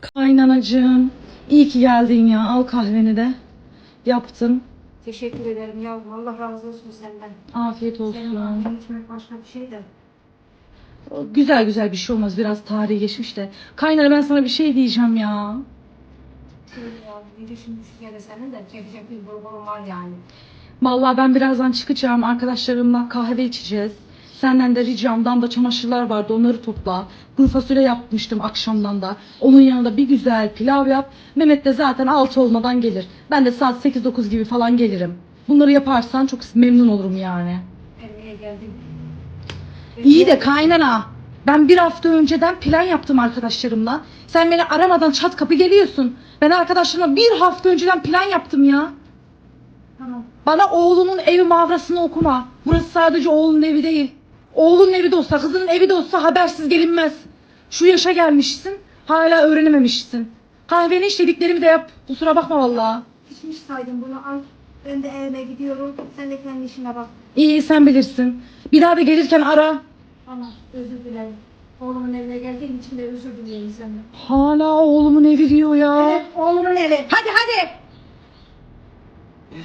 Kaynanacığım. iyi ki geldin ya. Al kahveni de. Yaptım. Teşekkür ederim yavrum. Allah razı olsun senden. Afiyet Senin olsun. kahveni içmek başka bir şey de. Güzel güzel bir şey olmaz. Biraz tarihi geçmiş de. Kaynana ben sana bir şey diyeceğim ya. Şöyle ya, bir de şimdi Türkiye'de senin de çekecek bir bulgurum var yani. Vallahi ben birazdan çıkacağım. Arkadaşlarımla kahve içeceğiz. Senden de ricamdan da çamaşırlar vardı. Onları topla. Kuru fasulye yapmıştım akşamdan da. Onun yanında bir güzel pilav yap. Mehmet de zaten altı olmadan gelir. Ben de saat 8-9 gibi falan gelirim. Bunları yaparsan çok memnun olurum yani. Evliye geldim. İyi de kaynana. Ben bir hafta önceden plan yaptım arkadaşlarımla. Sen beni aramadan çat kapı geliyorsun. Ben arkadaşlarımla bir hafta önceden plan yaptım ya. Tamam. Bana oğlunun evi mavrasını okuma. Burası sadece oğlunun evi değil. Oğlunun evi de olsa, kızının evi de olsa habersiz gelinmez. Şu yaşa gelmişsin, hala öğrenememişsin. Kahveni iç dediklerimi de yap. Kusura bakma vallahi. İçmiş saydım bunu al. Ben de evime gidiyorum. Sen de kendi işine bak. İyi sen bilirsin. Bir daha da gelirken ara. Tamam. Özür dilerim. Oğlumun evine geldiğim için de özür dileyim senden. Hala oğlumun evi diyor